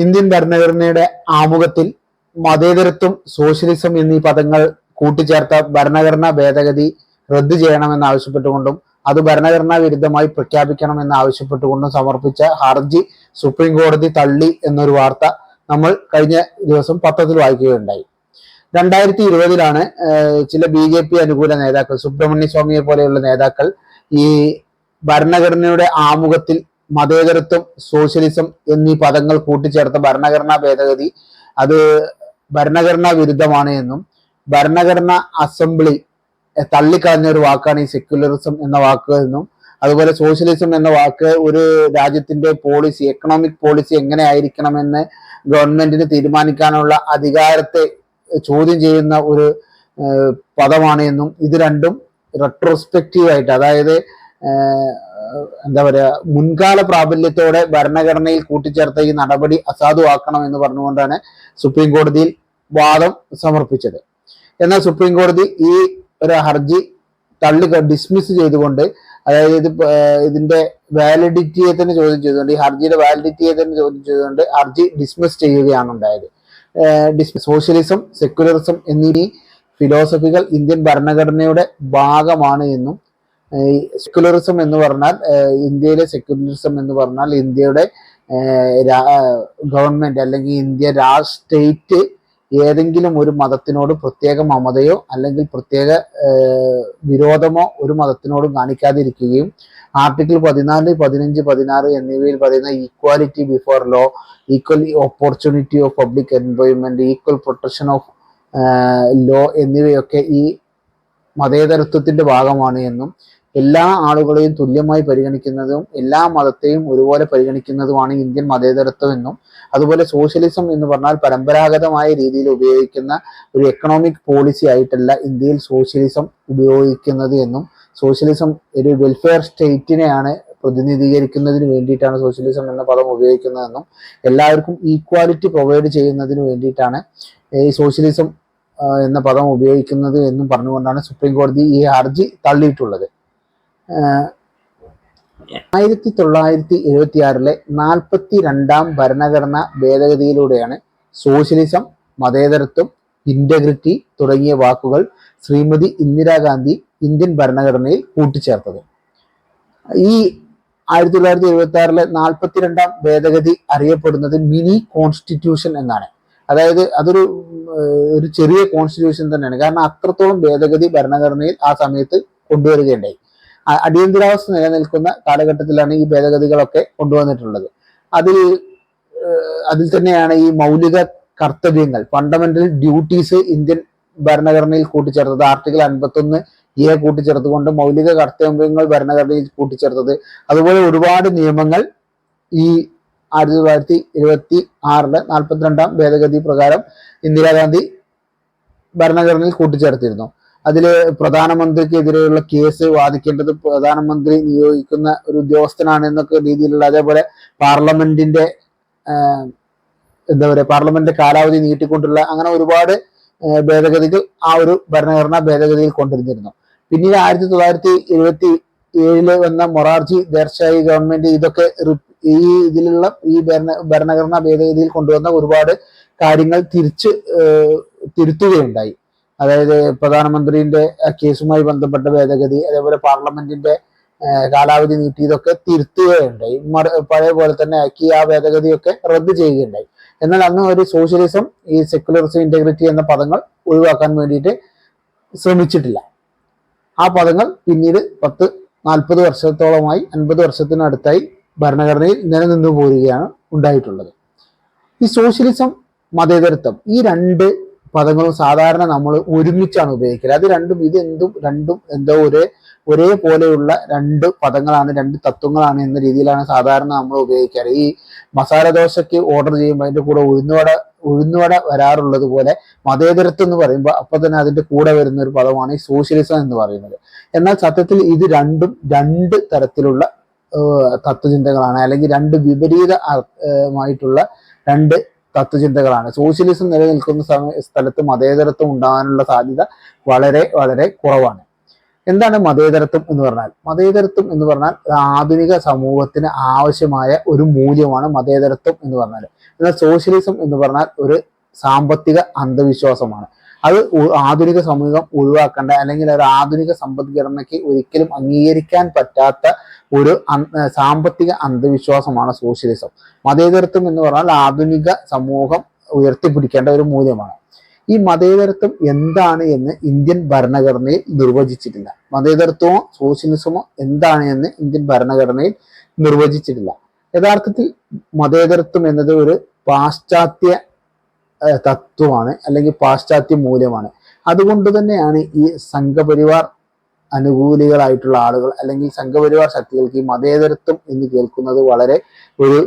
Indian ഭരണഘടനയുടെ ആമുഖത്തിൽ മതേതരത്വം സോഷ്യലിസം എന്നീ പദങ്ങൾ കൂട്ടിച്ചേർത്ത ഭരണഘടനാ ഭേദഗതി റദ്ദു ചെയ്യണമെന്ന് ആവശ്യപ്പെട്ടുകൊണ്ടും അത് ഭരണഘടനാ വിരുദ്ധമായി പ്രഖ്യാപിക്കണമെന്ന് ആവശ്യപ്പെട്ടുകൊണ്ടും സമർപ്പിച്ച ഹർജി സുപ്രീം കോടതി തള്ളി എന്നൊരു വാർത്ത നമ്മൾ കഴിഞ്ഞ ദിവസം പത്രത്തിൽ വായിക്കുകയുണ്ടായി. രണ്ടായിരത്തി ഇരുപതിലാണ് ചില ബി ജെ പി അനുകൂല നേതാക്കൾ സുബ്രഹ്മണ്യ സ്വാമിയെ പോലെയുള്ള നേതാക്കൾ ഈ ഭരണഘടനയുടെ ആമുഖത്തിൽ മതേതരത്വം സോഷ്യലിസം എന്നീ പദങ്ങൾ കൂട്ടിച്ചേർത്ത ഭരണഘടനാ ഭേദഗതി അത് ഭരണഘടനാ വിരുദ്ധമാണ് എന്നും ഭരണഘടനാ അസംബ്ലി തള്ളിക്കളഞ്ഞ ഒരു വാക്കാണ് ഈ സെക്യുലറിസം എന്ന വാക്ക് എന്നും അതുപോലെ സോഷ്യലിസം എന്ന വാക്ക് ഒരു രാജ്യത്തിന്റെ പോളിസി എക്കണോമിക് പോളിസി എങ്ങനെ ആയിരിക്കണമെന്ന് ഗവൺമെന്റിന് തീരുമാനിക്കാനുള്ള അധികാരത്തെ ചോദ്യം ചെയ്യുന്ന ഒരു പദമാണ് എന്നും ഇത് രണ്ടും റെട്രോസ്പെക്റ്റീവ് ആയിട്ട് അതായത് എന്താ പറയാ മുൻകാല പ്രാബല്യത്തോടെ ഭരണഘടനയിൽ കൂട്ടിച്ചേർത്ത ഈ നടപടി അസാധുവാക്കണം എന്ന് പറഞ്ഞുകൊണ്ടാണ് സുപ്രീം കോടതിയിൽ വാദം സമർപ്പിച്ചത്. എന്നാൽ സുപ്രീം കോടതി ഈ ഒരു ഹർജി തള്ളി ഡിസ്മിസ് ചെയ്തുകൊണ്ട് അതായത് ഇത് ഇതിന്റെ വാലിഡിറ്റിയെ തന്നെ ചോദ്യം ചെയ്തുകൊണ്ട് ഈ ഹർജിയുടെ വാലിഡിറ്റിയെ തന്നെ ചോദ്യം ചെയ്തുകൊണ്ട് ഹർജി ഡിസ്മിസ് ചെയ്യുകയാണ് ഉണ്ടായത്. സോഷ്യലിസം സെക്യുലറിസം എന്നീ ഫിലോസഫികൾ ഇന്ത്യൻ ഭരണഘടനയുടെ ഭാഗമാണ് എന്നും സെക്യുലറിസം എന്ന് പറഞ്ഞാൽ ഇന്ത്യയിലെ സെക്യുലറിസം എന്ന് പറഞ്ഞാൽ ഇന്ത്യയുടെ ഗവൺമെന്റ് അല്ലെങ്കിൽ ഇന്ത്യ സ്റ്റേറ്റ് ഏതെങ്കിലും ഒരു മതത്തിനോട് പ്രത്യേക മമതയോ അല്ലെങ്കിൽ പ്രത്യേക വിരോധമോ ഒരു മതത്തിനോടും കാണിക്കാതിരിക്കുകയും ആർട്ടിക്കിൾ പതിനാല് പതിനഞ്ച് പതിനാറ് എന്നിവയിൽ പറയുന്ന equality before law equal opportunity of public employment equal protection of law എന്നിവയൊക്കെ ഈ മതേതരത്വത്തിന്റെ ഭാഗമാണ് എന്നും എല്ലാ ആളുകളെയും തുല്യമായി പരിഗണിക്കുന്നതും എല്ലാ മതത്തെയും ഒരുപോലെ പരിഗണിക്കുന്നതുമാണ് ഇന്ത്യൻ മതേതരത്വം എന്നും അതുപോലെ സോഷ്യലിസം എന്ന് പറഞ്ഞാൽ പരമ്പരാഗതമായ രീതിയിൽ ഉപയോഗിക്കുന്ന ഒരു എക്കണോമിക് പോളിസി ആയിട്ടല്ല ഇന്ത്യയിൽ സോഷ്യലിസം ഉപയോഗിക്കുന്നത് എന്നും സോഷ്യലിസം ഒരു വെൽഫെയർ സ്റ്റേറ്റിനെയാണ് പ്രതിനിധീകരിക്കുന്നതിന് വേണ്ടിയിട്ടാണ് സോഷ്യലിസം എന്ന പദം ഉപയോഗിക്കുന്നതെന്നും എല്ലാവർക്കും ഈക്വാലിറ്റി പ്രൊവൈഡ് ചെയ്യുന്നതിന് വേണ്ടിയിട്ടാണ് ഈ സോഷ്യലിസം എന്ന പദം ഉപയോഗിക്കുന്നത് എന്നും പറഞ്ഞുകൊണ്ടാണ് സുപ്രീം കോടതി ഈ ഹർജി തള്ളിയിട്ടുള്ളത്. ആയിരത്തി തൊള്ളായിരത്തി എഴുപത്തി ആറിലെ നാൽപ്പത്തി രണ്ടാം ഭരണഘടനാ ഭേദഗതിയിലൂടെയാണ് സോഷ്യലിസം മതേതരത്വം ഇന്റഗ്രിറ്റി തുടങ്ങിയ വാക്കുകൾ ശ്രീമതി ഇന്ദിരാഗാന്ധി ഇന്ത്യൻ ഭരണഘടനയിൽ കൂട്ടിച്ചേർത്തത്. ഈ ആയിരത്തി തൊള്ളായിരത്തി എഴുപത്തി ആറിലെ നാൽപ്പത്തിരണ്ടാം ഭേദഗതി അറിയപ്പെടുന്നത് മിനി കോൺസ്റ്റിറ്റ്യൂഷൻ എന്നാണ്. അതായത് അതൊരു ഒരു ചെറിയ കോൺസ്റ്റിറ്റ്യൂഷൻ തന്നെയാണ്. കാരണം അത്രത്തോളം ഭേദഗതി ഭരണഘടനയിൽ ആ സമയത്ത് കൊണ്ടുവരികയുണ്ടായി. അടിയന്തരാവസ്ഥ നിലനിൽക്കുന്ന കാലഘട്ടത്തിലാണ് ഈ ഭേദഗതികളൊക്കെ കൊണ്ടുവന്നിട്ടുള്ളത്. അതിൽ അതിൽ തന്നെയാണ് ഈ മൗലിക കർത്തവ്യങ്ങൾ ഫണ്ടമെന്റൽ ഡ്യൂട്ടീസ് ഇന്ത്യൻ ഭരണഘടനയിൽ കൂട്ടിച്ചേർത്തത് ആർട്ടിക്കിൾ അൻപത്തൊന്ന് എ കൂട്ടിച്ചേർത്തുകൊണ്ട് മൗലിക കർത്തവ്യങ്ങൾ ഭരണഘടനയിൽ കൂട്ടിച്ചേർത്തത്. അതുപോലെ ഒരുപാട് നിയമങ്ങൾ ഈ ആയിരത്തി തൊള്ളായിരത്തി ഇരുപത്തി ആറിലെ നാൽപ്പത്തിരണ്ടാം ഭേദഗതി പ്രകാരം ഇന്ദിരാഗാന്ധി ഭരണഘടനയിൽ കൂട്ടിച്ചേർത്തിരുന്നു. അതിൽ പ്രധാനമന്ത്രിക്കെതിരെയുള്ള കേസ് വാദിക്കേണ്ടത് പ്രധാനമന്ത്രി നിയോഗിക്കുന്ന ഒരു ഉദ്യോഗസ്ഥനാണ് എന്നൊക്കെ രീതിയിലുള്ള അതേപോലെ പാർലമെന്റിന്റെ എന്താ പറയുക പാർലമെന്റ് കാലാവധി നീട്ടിക്കൊണ്ടുള്ള അങ്ങനെ ഒരുപാട് ഭേദഗതികൾ ആ ഒരു ഭരണഘടനാ ഭേദഗതിയിൽ കൊണ്ടുവന്നിരുന്നു. പിന്നീട് ആയിരത്തി തൊള്ളായിരത്തി എഴുപത്തി ഏഴിൽ വന്ന മൊറാർജി ദേശായി ഗവൺമെന്റ് ഇതൊക്കെ ഈ ഇതിലുള്ള ഈ ഭരണ ഭരണഘടനാ ഭേദഗതിയിൽ കൊണ്ടുവന്ന ഒരുപാട് കാര്യങ്ങൾ തിരിച്ച് തിരുത്തുകയുണ്ടായി. അതായത് പ്രധാനമന്ത്രിന്റെ കേസുമായി ബന്ധപ്പെട്ട ഭേദഗതി അതേപോലെ പാർലമെന്റിന്റെ കാലാവധി നീട്ടി ഇതൊക്കെ തിരുത്തുകയുണ്ടായി പഴയ പോലെ തന്നെ ആക്കി ആ ഭേദഗതിയൊക്കെ റദ്ദ് ചെയ്യുകയുണ്ടായി. എന്നാൽ അന്ന് ഒരു സോഷ്യലിസം ഈ സെക്യുലറിസം ഇന്റഗ്രിറ്റി എന്ന പദങ്ങൾ ഒഴിവാക്കാൻ വേണ്ടിയിട്ട് ശ്രമിച്ചിട്ടില്ല. ആ പദങ്ങൾ പിന്നീട് പത്ത് നാൽപ്പത് വർഷത്തോളമായി അൻപത് വർഷത്തിനടുത്തായി ഭരണഘടനയിൽ നിലനിന്നു പോരുകയാണ് ഉണ്ടായിട്ടുള്ളത്. ഈ സോഷ്യലിസം മതേതരത്വം ഈ രണ്ട് പദങ്ങളും സാധാരണ നമ്മൾ ഒരുമിച്ചാണ് ഉപയോഗിക്കുന്നത് അത് രണ്ടും ഇത് എന്തും രണ്ടും എന്തോ ഒരേ ഒരേപോലെയുള്ള രണ്ട് പദങ്ങളാണ് രണ്ട് തത്വങ്ങളാണ് എന്ന രീതിയിലാണ് സാധാരണ നമ്മൾ ഉപയോഗിക്കാറ്. ഈ മസാല ദോശയ്ക്ക് ഓർഡർ ചെയ്യുമ്പോൾ അതിന്റെ കൂടെ ഉഴുന്നുവട ഉഴുന്നുവട വരാറുള്ളത് പോലെ മതേതരത്വം എന്ന് പറയുമ്പോൾ അപ്പൊ തന്നെ അതിന്റെ കൂടെ വരുന്ന ഒരു പദമാണ് ഈ സോഷ്യലിസം എന്ന് പറയുന്നത്. എന്നാൽ സത്യത്തിൽ ഇത് രണ്ടും രണ്ട് തരത്തിലുള്ള തത്വചിന്തകളാണ്. അല്ലെങ്കിൽ രണ്ട് വിപരീത അർ- ഏഹ്, മായിട്ടുള്ള രണ്ട് തത്വചിന്തകളാണ് സോഷ്യലിസം നിലനിൽക്കുന്ന സ്ഥലത്ത് മതേതരത്വം ഉണ്ടാകാനുള്ള സാധ്യത വളരെ വളരെ കുറവാണ്. എന്താണ് മതേതരത്വം എന്ന് പറഞ്ഞാൽ? മതേതരത്വം എന്ന് പറഞ്ഞാൽ ആധുനിക സമൂഹത്തിന് ആവശ്യമായ ഒരു മൂല്യമാണ് മതേതരത്വം എന്ന് പറഞ്ഞാൽ എന്നാൽ സോഷ്യലിസം എന്ന് പറഞ്ഞാൽ ഒരു സാമ്പത്തിക അന്ധവിശ്വാസമാണ്. അത് ആധുനിക സമൂഹം ഒഴിവാക്കേണ്ട. അല്ലെങ്കിൽ ഒരു ആധുനിക സമ്പദ്ഘടനയ്ക്ക് ഒരിക്കലും അംഗീകരിക്കാൻ പറ്റാത്ത ഒരു സാമ്പത്തിക അന്ധവിശ്വാസമാണ് സോഷ്യലിസം. മതേതരത്വം എന്ന് പറഞ്ഞാൽ ആധുനിക സമൂഹം ഉയർത്തിപ്പിടിക്കേണ്ട ഒരു മൂല്യമാണ്. ഈ മതേതരത്വം എന്താണ് എന്ന് ഇന്ത്യൻ ഭരണഘടനയിൽ നിർവചിച്ചിട്ടില്ല. മതേതരത്വമോ സോഷ്യലിസമോ എന്താണ് എന്ന് ഇന്ത്യൻ ഭരണഘടനയിൽ നിർവചിച്ചിട്ടില്ല. യഥാർത്ഥത്തിൽ മതേതരത്വം എന്നത് ഒരു പാശ്ചാത്യ തത്വമാണ് അല്ലെങ്കിൽ പാശ്ചാത്യ മൂല്യമാണ്. അതുകൊണ്ട് തന്നെയാണ് ഈ സംഘപരിവാർ അനുകൂലികളായിട്ടുള്ള ആളുകൾ അല്ലെങ്കിൽ സംഘപരിവാർ ശക്തികൾക്ക് ഈ മതേതരത്വം എന്ന് കേൾക്കുന്നത് വളരെ ഒരു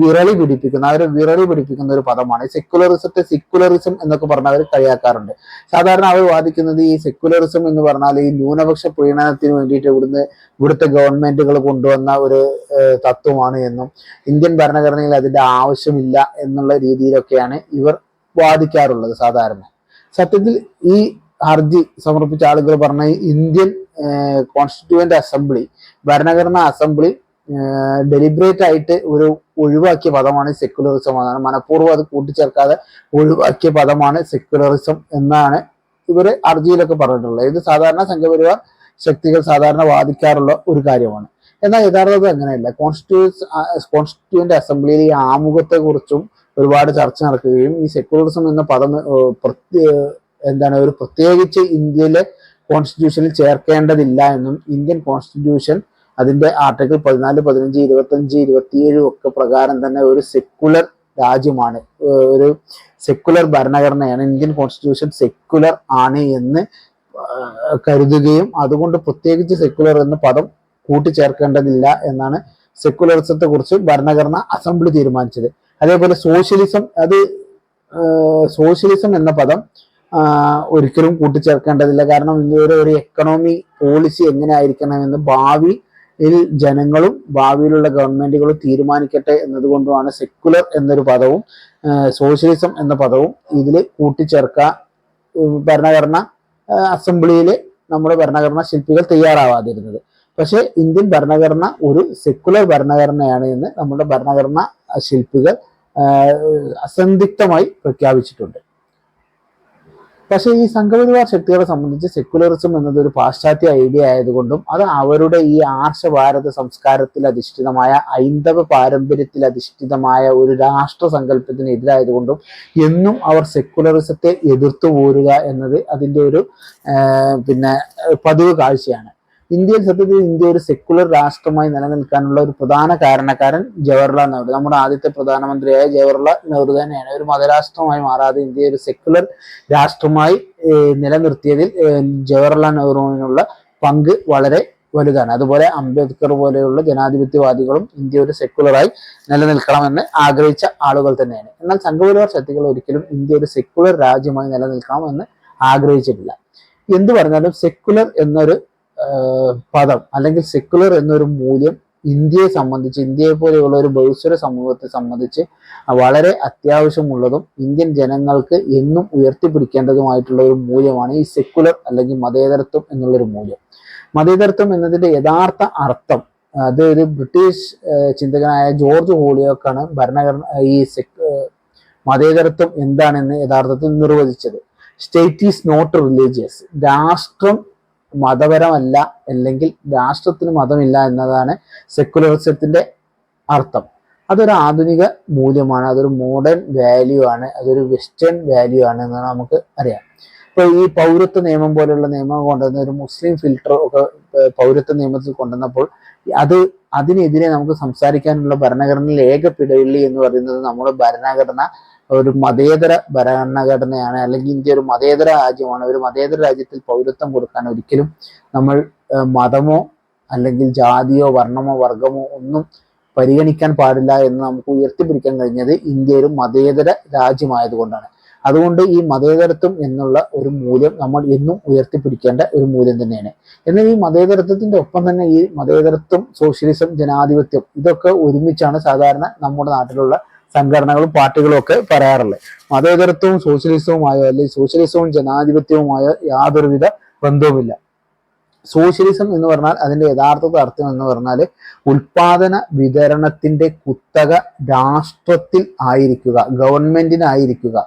വിരളി പിടിപ്പിക്കുന്ന ഒരു വിറളി പിടിപ്പിക്കുന്ന ഒരു പദമാണ്. സെക്യുലറിസത്തെ സെക്യുലറിസം എന്നൊക്കെ പറഞ്ഞ് അവർ കളിയാക്കാറുണ്ട്. സാധാരണ അവർ വാദിക്കുന്നത് ഈ സെക്യുലറിസം എന്ന് പറഞ്ഞാൽ ഈ ന്യൂനപക്ഷ പ്രീണനത്തിന് വേണ്ടിയിട്ട് ഇവിടുന്ന് ഇവിടുത്തെ ഗവൺമെന്റുകൾ കൊണ്ടുവന്ന ഒരു തത്വമാണ് എന്നും ഇന്ത്യൻ ഭരണഘടനയിൽ അതിന്റെ ആവശ്യമില്ല എന്നുള്ള രീതിയിലൊക്കെയാണ് ഇവർ വാദിക്കാറുള്ളത് സാധാരണ. സത്യത്തിൽ ഈ ഹർജി സമർപ്പിച്ച ആളുകൾ പറഞ്ഞ ഇന്ത്യൻ കോൺസ്റ്റിറ്റ്യൂവന്റ് അസംബ്ലി ഭരണഘടനാ അസംബ്ലി ഡെലിബറേറ്റ് ആയിട്ട് ഒരു ഒഴിവാക്കിയ പദമാണ് സെക്യുലറിസം എന്നാണ്. മനഃപൂർവം അത് കൂട്ടിച്ചേർക്കാതെ ഒഴിവാക്കിയ പദമാണ് സെക്യുലറിസം എന്നാണ് ഇവർ ഹർജിയിലൊക്കെ പറഞ്ഞിട്ടുള്ളത്. ഇത് സാധാരണ സംഘപരിവാർ ശക്തികൾ സാധാരണ വാദിക്കാറുള്ള ഒരു കാര്യമാണ്. എന്നാൽ യഥാർത്ഥത്തിൽ അങ്ങനെയല്ല. കോൺസ്റ്റിറ്റ്യൂസ് കോൺസ്റ്റിറ്റ്യൂവന്റ് അസംബ്ലിയിൽ ആമുഖത്തെ കുറിച്ചും ഒരുപാട് ചർച്ച നടക്കുകയും ഈ സെക്യുലറിസം എന്ന പദം എന്താണ് ഒരു പ്രത്യേകിച്ച് ഇന്ത്യയിലെ കോൺസ്റ്റിറ്റ്യൂഷനിൽ ചേർക്കേണ്ടതില്ല എന്നും ഇന്ത്യൻ കോൺസ്റ്റിറ്റ്യൂഷൻ അതിന്റെ ആർട്ടിക്കിൾ പതിനാല് പതിനഞ്ച് ഇരുപത്തഞ്ച് ഇരുപത്തിയേഴ് ഒക്കെ പ്രകാരം തന്നെ ഒരു സെക്യുലർ രാജ്യമാണ്. ഒരു സെക്യുലർ ഭരണഘടനയാണ്. ഇന്ത്യൻ കോൺസ്റ്റിറ്റ്യൂഷൻ സെക്യുലർ ആണ് എന്ന് കരുതുകയും അതുകൊണ്ട് പ്രത്യേകിച്ച് സെക്യുലർ എന്ന പദം കൂട്ടിച്ചേർക്കേണ്ടതില്ല എന്നാണ് സെക്കുലറിസത്തെ കുറിച്ച് ഭരണഘടന അസംബ്ലി തീരുമാനിച്ചത്. അതേപോലെ സോഷ്യലിസം അത് സോഷ്യലിസം എന്ന പദം ഒരിക്കലും കൂട്ടിച്ചേർക്കേണ്ടതില്ല. കാരണം ഇന്ത്യയുടെ ഒരു എക്കണോമി പോളിസി എങ്ങനെ ആയിരിക്കണമെന്ന് ഭാവിയിൽ ജനങ്ങളും ഭാവിയിലുള്ള ഗവൺമെന്റുകളും തീരുമാനിക്കട്ടെ എന്നതുകൊണ്ടുമാണ് സെക്യുലർ എന്നൊരു പദവും സോഷ്യലിസം എന്ന പദവും ഇതിൽ കൂട്ടിച്ചേർക്കാൻ ഉം ഭരണഘടന അസംബ്ലിയിൽ നമ്മുടെ ഭരണഘടനാ ശില്പികൾ തയ്യാറാവാതിരുന്നത്. പക്ഷേ ഇന്ത്യൻ ഭരണഘടന ഒരു സെക്യുലർ ഭരണഘടനയാണ് എന്ന് നമ്മുടെ ഭരണഘടനാ ശില്പികൾ അസന്ധിഗ്ധമായി പ്രഖ്യാപിച്ചിട്ടുണ്ട്. പക്ഷേ ഈ സംഘപരിവാർ ശക്തികളെ സംബന്ധിച്ച് സെക്യുലറിസം എന്നത് ഒരു പാശ്ചാത്യ ഐഡിയ ആയതുകൊണ്ടും അത് അവരുടെ ഈ ആർഷ ഭാരത സംസ്കാരത്തിൽ അധിഷ്ഠിതമായ ഐന്ദവ പാരമ്പര്യത്തിൽ അധിഷ്ഠിതമായ ഒരു രാഷ്ട്ര സങ്കല്പത്തിന് എതിരായതുകൊണ്ടും എന്നും അവർ സെക്യുലറിസത്തെ എതിർത്തു പോരുക എന്നത് അതിന്റെ ഒരു പിന്നെ പതിവ് കാഴ്ചയാണ്. ഇന്ത്യയിൽ സത്യത്തിൽ ഇന്ത്യ ഒരു സെക്കുലർ രാഷ്ട്രമായി നിലനിൽക്കാനുള്ള ഒരു പ്രധാന കാരണക്കാരൻ ജവഹർലാൽ നെഹ്റു. നമ്മുടെ ആദ്യത്തെ പ്രധാനമന്ത്രിയായ ജവഹർലാൽ നെഹ്റു തന്നെയാണ്. ഒരു മതരാഷ്ട്രമായി മാറാതെ ഇന്ത്യ ഒരു സെക്കുലർ രാഷ്ട്രമായി നിലനിർത്തിയതിൽ ജവഹർലാൽ നെഹ്റുവിനുള്ള പങ്ക് വളരെ വലുതാണ്. അതുപോലെ അംബേദ്കർ പോലെയുള്ള ജനാധിപത്യവാദികളും ഇന്ത്യ ഒരു സെക്കുലറായി നിലനിൽക്കണമെന്ന് ആഗ്രഹിച്ച ആളുകൾ തന്നെയാണ്. എന്നാൽ സംഘപരിവാർ ശക്തികൾ ഒരിക്കലും ഇന്ത്യ ഒരു സെക്കുലർ രാജ്യമായി നിലനിൽക്കണമെന്ന് ആഗ്രഹിച്ചിട്ടില്ല. എന്ത് പറഞ്ഞാലും സെക്കുലർ എന്നൊരു പദം അല്ലെങ്കിൽ സെക്കുലർ എന്നൊരു മൂല്യം ഇന്ത്യയെ സംബന്ധിച്ച് ഇന്ത്യയെ പോലെയുള്ള ഒരു ബഹുസ്വര സമൂഹത്തെ സംബന്ധിച്ച് വളരെ അത്യാവശ്യമുള്ളതും ഇന്ത്യൻ ജനങ്ങൾക്ക് എന്നും ഉയർത്തിപ്പിടിക്കേണ്ടതുമായിട്ടുള്ള ഒരു മൂല്യമാണ് ഈ സെക്കുലർ അല്ലെങ്കിൽ മതേതരത്വം എന്നുള്ളൊരു മൂല്യം. മതേതരത്വം എന്നതിന്റെ യഥാർത്ഥ അർത്ഥം അത് ഒരു ബ്രിട്ടീഷ് ചിന്തകനായ ജോർജ് ഹോളിയോക്കാണ് ഭരണഘടന ഈ മതേതരത്വം എന്താണെന്ന് യഥാർത്ഥത്തിൽ നിർവചിച്ചത്. സ്റ്റേറ്റ് ഈസ് നോട്ട് റിലീജിയസ് രാഷ്ട്രം മതപരമല്ല അല്ലെങ്കിൽ രാഷ്ട്രത്തിന് മതമില്ല എന്നതാണ് സെക്കുലറിസത്തിന്റെ അർത്ഥം. അതൊരു ആധുനിക മൂല്യമാണ് അതൊരു മോഡേൺ വാല്യൂ ആണ് അതൊരു വെസ്റ്റേൺ വാല്യൂ ആണ് എന്നാണ് നമുക്ക് അറിയാം. ഇപ്പൊ ഈ പൗരത്വ നിയമം പോലെയുള്ള നിയമം കൊണ്ടുവന്ന ഒരു മുസ്ലിം ഫിൽട്ടർ ഒക്കെ പൗരത്വ നിയമത്തിൽ കൊണ്ടുവന്നപ്പോൾ അത് അതിനെതിരെ നമുക്ക് സംസാരിക്കാനുള്ള ഭരണഘടനയിൽ ഏക പിടവള്ളി എന്ന് പറയുന്നത് നമ്മുടെ ഭരണഘടന ഒരു മതേതര ഭരണഘടനയാണ് അല്ലെങ്കിൽ ഇന്ത്യ ഒരു മതേതര രാജ്യമാണ് ഒരു മതേതര രാജ്യത്തിൽ പൗരത്വം കൊടുക്കാൻ ഒരിക്കലും നമ്മൾ മതമോ അല്ലെങ്കിൽ ജാതിയോ വർണമോ വർഗമോ ഒന്നും പരിഗണിക്കാൻ പാടില്ല എന്ന് നമുക്ക് ഉയർത്തിപ്പിടിക്കാൻ കഴിഞ്ഞത് ഇന്ത്യ ഒരു മതേതര രാജ്യമായതുകൊണ്ടാണ്. അതുകൊണ്ട് ഈ മതേതരത്വം എന്നുള്ള ഒരു മൂല്യം നമ്മൾ എന്നും ഉയർത്തിപ്പിടിക്കേണ്ട ഒരു മൂല്യം തന്നെയാണ്. എന്നാൽ ഈ മതേതരത്വത്തിന്റെ ഒപ്പം തന്നെ ഈ മതേതരത്വം സോഷ്യലിസം ജനാധിപത്യം ഇതൊക്കെ ഒരുമിച്ചാണ് സാധാരണ നമ്മുടെ നാട്ടിലുള്ള സംഘടനകളും പാർട്ടികളും ഒക്കെ പറയാറുള്ളത്. മതേതരത്വവും സോഷ്യലിസവുമായോ അല്ലെങ്കിൽ സോഷ്യലിസവും ജനാധിപത്യവുമായോ യാതൊരുവിധ ബന്ധവുമില്ല. സോഷ്യലിസം എന്ന് പറഞ്ഞാൽ അതിന്റെ യഥാർത്ഥ അർത്ഥം എന്ന് പറഞ്ഞാൽ ഉൽപാദന വിതരണത്തിന്റെ കുത്തക രാഷ്ട്രത്തിൽ ആയിരിക്കുക ഗവൺമെന്റിനായിരിക്കുക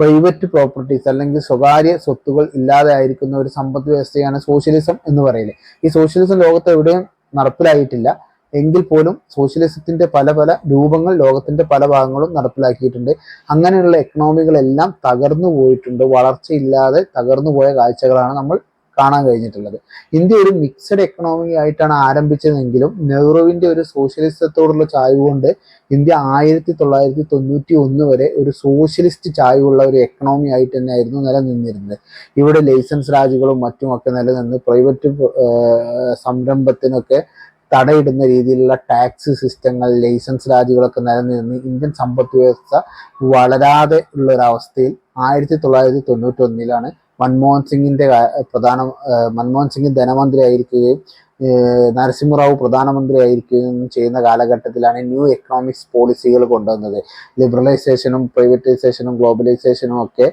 പ്രൈവറ്റ് പ്രോപ്പർട്ടീസ് അല്ലെങ്കിൽ സ്വകാര്യ സ്വത്തുകൾ ഇല്ലാതെ ആയിരിക്കുന്ന ഒരു സമ്പദ് വ്യവസ്ഥയാണ് സോഷ്യലിസം എന്ന് പറയുന്നത് ഈ സോഷ്യലിസം ലോകത്ത് എവിടെയും നടപ്പിലായിട്ടില്ല. എങ്കിൽ പോലും സോഷ്യലിസത്തിന്റെ പല പല രൂപങ്ങൾ ലോകത്തിന്റെ പല ഭാഗങ്ങളും നടപ്പിലാക്കിയിട്ടുണ്ട്. അങ്ങനെയുള്ള എക്കണോമികളെല്ലാം തകർന്നു പോയിട്ടുണ്ട്. വളർച്ചയില്ലാതെ തകർന്നു പോയ കാഴ്ചകളാണ് നമ്മൾ കാണാൻ കഴിഞ്ഞിട്ടുള്ളത്. ഇന്ത്യ ഒരു മിക്സഡ് എക്കണോമി ആയിട്ടാണ് ആരംഭിച്ചതെങ്കിലും നെഹ്റുവിന്റെ ഒരു സോഷ്യലിസത്തോടുള്ള ചായ്വ് കൊണ്ട് ഇന്ത്യ ആയിരത്തി തൊള്ളായിരത്തി തൊണ്ണൂറ്റി ഒന്ന് വരെ ഒരു സോഷ്യലിസ്റ്റ് ചായ്വുള്ള ഒരു എക്കണോമി ആയിട്ട് തന്നെയായിരുന്നു നിലനിന്നിരുന്നത്. ഇവിടെ ലൈസൻസ് രാജുകളും മറ്റുമൊക്കെ നിലനിന്ന് പ്രൈവറ്റ് സംരംഭത്തിനൊക്കെ തടയിടുന്ന രീതിയിലുള്ള ടാക്സ് സിസ്റ്റങ്ങൾ ലൈസൻസ് രാജികളൊക്കെ നിലനിന്ന് ഇന്ത്യൻ സമ്പദ് വ്യവസ്ഥ വളരാതെ ഉള്ള അവസ്ഥയിൽ ആയിരത്തി തൊള്ളായിരത്തി തൊണ്ണൂറ്റി ഒന്നിലാണ് മൻമോഹൻ സിംഗിന്റെ പ്രധാന മൻമോഹൻ സിംഗ് ധനമന്ത്രി ആയിരിക്കുകയും നരസിംഹറാവു പ്രധാനമന്ത്രി ആയിരിക്കുകയും ചെയ്യുന്ന കാലഘട്ടത്തിലാണ് ന്യൂ എക്കണോമിക്സ് പോളിസികൾ കൊണ്ടുവന്നത്. ലിബറലൈസേഷനും പ്രൈവറ്റൈസേഷനും ഗ്ലോബലൈസേഷനും ഒക്കെ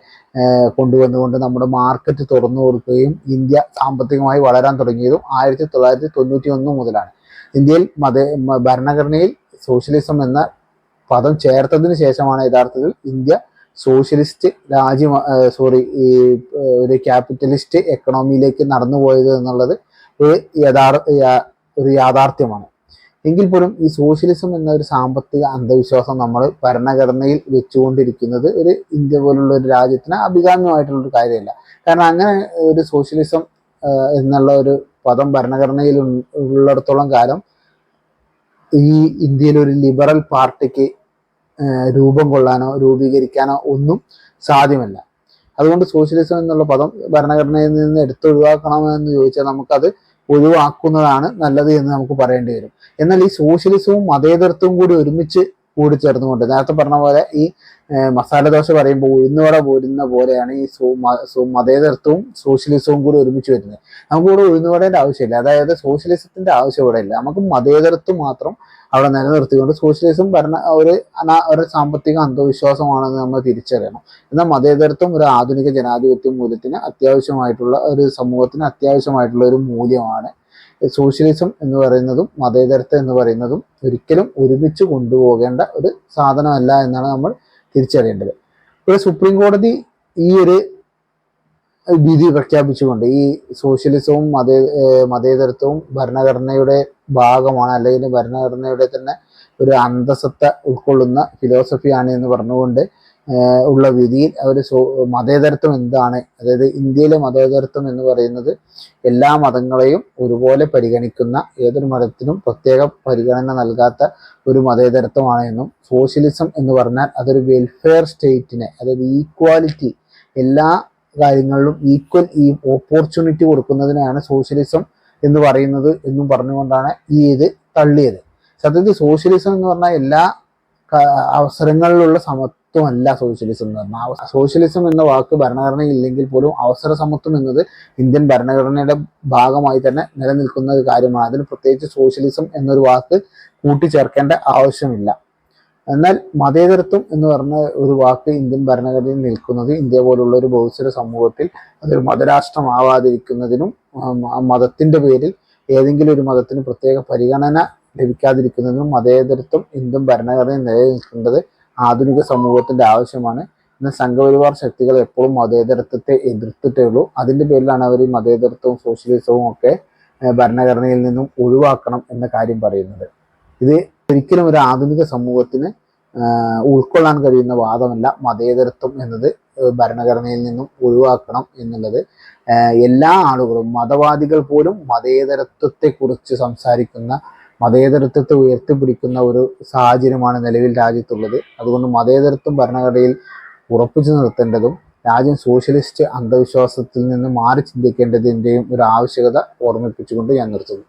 കൊണ്ടുവന്നുകൊണ്ട് നമ്മുടെ മാർക്കറ്റ് തുറന്നു കൊടുക്കുകയും ഇന്ത്യ സാമ്പത്തികമായി വളരാൻ തുടങ്ങിയതും ആയിരത്തി തൊള്ളായിരത്തി തൊണ്ണൂറ്റി ഒന്ന് മുതലാണ്. ഇന്ത്യയിൽ മത ഭരണഘടനയിൽ സോഷ്യലിസം എന്ന പദം ചേർത്തതിന് ശേഷമാണ് യഥാർത്ഥത്തിൽ ഇന്ത്യ സോഷ്യലിസ്റ്റ് രാജ്യം സോറി ഈ ഒരു ക്യാപിറ്റലിസ്റ്റ് എക്കണോമിയിലേക്ക് നടന്നു പോയത് എന്നുള്ളത് ഒരു യഥാർത്ഥ ഒരു യാഥാർത്ഥ്യമാണ്. എങ്കിൽ പോലും ഈ സോഷ്യലിസം എന്ന ഒരു സാമ്പത്തിക അന്ധവിശ്വാസം നമ്മൾ ഭരണഘടനയിൽ വെച്ചുകൊണ്ടിരിക്കുന്നത് ഒരു ഇന്ത്യ പോലുള്ള ഒരു രാജ്യത്തിന് അഭികാമ്യമായിട്ടുള്ള ഒരു കാര്യമല്ല. കാരണം അങ്ങനെ ഒരു സോഷ്യലിസം എന്നുള്ള ഒരു പദം ഭരണഘടനയിൽ ഉള്ളിടത്തോളം കാലം ഈ ഇന്ത്യയിൽ ഒരു ലിബറൽ പാർട്ടിക്ക് രൂപം കൊള്ളാനോ രൂപീകരിക്കാനോ ഒന്നും സാധ്യമല്ല. അതുകൊണ്ട് സോഷ്യലിസം എന്നുള്ള പദം ഭരണഘടനയിൽ നിന്ന് എടുത്തൊഴിവാക്കണമെന്ന് ചോദിച്ചാൽ നമുക്കത് ഒഴിവാക്കുന്നതാണ് നല്ലത് എന്ന് നമുക്ക് പറയേണ്ടി വരും. എന്നാൽ ഈ സോഷ്യലിസവും മതേതരത്വവും കൂടി ഒരുമിച്ച് കൂടി ചേർന്നുകൊണ്ട് നേരത്തെ പറഞ്ഞ പോലെ ഈ മസാല ദോശ പറയുമ്പോൾ ഉഴുന്നുവട പോരുന്ന പോലെയാണ് ഈ മതേതരത്വവും സോഷ്യലിസവും കൂടി ഒരുമിച്ച് വരുന്നത്. നമുക്ക് ഇവിടെ ആവശ്യമില്ല. അതായത് സോഷ്യലിസത്തിന്റെ ആവശ്യം ഇവിടെ ഇല്ല. നമുക്ക് മതേതരത്വം മാത്രം അവിടെ നിലനിർത്തിക്കൊണ്ട് സോഷ്യലിസം ഭരണ ഒരു ഒരു സാമ്പത്തിക അന്ധവിശ്വാസമാണെന്ന് നമ്മൾ തിരിച്ചറിയണം. എന്നാൽ മതേതരത്വം ഒരു ആധുനിക ജനാധിപത്യ മൂല്യത്തിന് അത്യാവശ്യമായിട്ടുള്ള ഒരു സമൂഹത്തിന് അത്യാവശ്യമായിട്ടുള്ള ഒരു മൂല്യമാണ് സോഷ്യലിസം എന്ന് പറയുന്നതും മതേതരത്വം എന്ന് പറയുന്നതും ഒരിക്കലും ഒരുമിച്ച് കൊണ്ടുപോകേണ്ട ഒരു സാധനമല്ല എന്നാണ് നമ്മൾ തിരിച്ചറിയേണ്ടത്. ഇവിടെ സുപ്രീം കോടതി ഈ ഒരു വിധി പ്രഖ്യാപിച്ചുകൊണ്ട് ഈ സോഷ്യലിസവും മതേ മതേതരത്വവും ഭരണഘടനയുടെ ഭാഗമാണ് അല്ലെങ്കിൽ ഭരണഘടനയുടെ തന്നെ ഒരു അന്തസത്ത ഉൾക്കൊള്ളുന്ന ഫിലോസഫിയാണ് എന്ന് പറഞ്ഞുകൊണ്ട് ഉള്ള വിധിയിൽ അവർ മതേതരത്വം എന്താണ്? അതായത് ഇന്ത്യയിലെ മതേതരത്വം എന്ന് പറയുന്നത് എല്ലാ മതങ്ങളെയും ഒരുപോലെ പരിഗണിക്കുന്ന ഏതൊരു മതത്തിനും പ്രത്യേക പരിഗണന നൽകാത്ത ഒരു മതേതരത്വമാണ് എന്നും സോഷ്യലിസം എന്ന് പറഞ്ഞാൽ അതൊരു വെൽഫെയർ സ്റ്റേറ്റിനെ അതായത് ഈക്വാലിറ്റി എല്ലാ കാര്യങ്ങളിലും ഈക്വൽ ഈ ഓപ്പർച്യൂണിറ്റി കൊടുക്കുന്നതിനാണ് സോഷ്യലിസം എന്ന് പറയുന്നത് എന്നും പറഞ്ഞുകൊണ്ടാണ് ഈ ഇത് തള്ളിയത്. സത്യത്തിൽ സോഷ്യലിസം എന്ന് പറഞ്ഞാൽ എല്ലാ അവസരങ്ങളിലുള്ള സമത്വമല്ല സോഷ്യലിസം എന്ന് പറഞ്ഞാൽ സോഷ്യലിസം എന്ന വാക്ക് ഭരണഘടന ഇല്ലെങ്കിൽ പോലും അവസര സമത്വം എന്നത് ഇന്ത്യൻ ഭരണഘടനയുടെ ഭാഗമായി തന്നെ നിലനിൽക്കുന്ന ഒരു കാര്യമാണ്. അതിന് പ്രത്യേകിച്ച് സോഷ്യലിസം എന്നൊരു വാക്ക് കൂട്ടിച്ചേർക്കേണ്ട ആവശ്യമില്ല. എന്നാൽ മതേതരത്വം എന്ന് പറഞ്ഞ ഒരു വാക്ക് ഇന്ത്യൻ ഭരണഘടനയിൽ നിൽക്കുന്നത് ഇന്ത്യ പോലുള്ള ഒരു ബഹുസ്വര സമൂഹത്തിൽ അതൊരു മതരാഷ്ട്രമാവാതിരിക്കുന്നതിനും മതത്തിന്റെ പേരിൽ ഏതെങ്കിലും ഒരു മതത്തിന് പ്രത്യേക പരിഗണന ലഭിക്കാതിരിക്കുന്നതിനും മതേതരത്വം ഇന്ത്യൻ ഭരണഘടനയിൽ നിലനിൽക്കേണ്ടത് ആധുനിക സമൂഹത്തിന്റെ ആവശ്യമാണ്. എന്നാൽ സംഘപരിവാർ ശക്തികൾ എപ്പോഴും മതേതരത്വത്തെ എതിർത്തിട്ടേ ഉള്ളൂ. അതിന്റെ പേരിലാണ് അവർ ഈ മതേതരത്വവും സോഷ്യലിസവും ഒക്കെ ഭരണഘടനയിൽ നിന്നും ഒഴിവാക്കണം എന്ന കാര്യം പറയുന്നത്. ഇത് ഒരിക്കലും ഒരു ആധുനിക സമൂഹത്തിന് ഉൾക്കൊള്ളാൻ കഴിയുന്ന വാദമല്ല. മതേതരത്വം എന്നത് ഭരണഘടനയിൽ നിന്നും ഒഴിവാക്കണം എന്നുള്ളത്. എല്ലാ ആളുകളും മതവാദികൾ പോലും മതേതരത്വത്തെക്കുറിച്ച് സംസാരിക്കുന്ന മതേതരത്വത്തെ ഉയർത്തിപ്പിടിക്കുന്ന ഒരു സാഹചര്യമാണ് നിലവിൽ രാജ്യത്തുള്ളത്. അതുകൊണ്ട് മതേതരത്വം ഭരണഘടനയിൽ ഉറപ്പിച്ചു നിർത്തേണ്ടതും രാജ്യം സോഷ്യലിസ്റ്റ് അന്ധവിശ്വാസത്തിൽ നിന്ന് മാറി ചിന്തിക്കേണ്ടതിന്റെയും ഒരു ആവശ്യകത ഓർമ്മിപ്പിച്ചുകൊണ്ട് ഞാൻ നിർത്തുന്നു.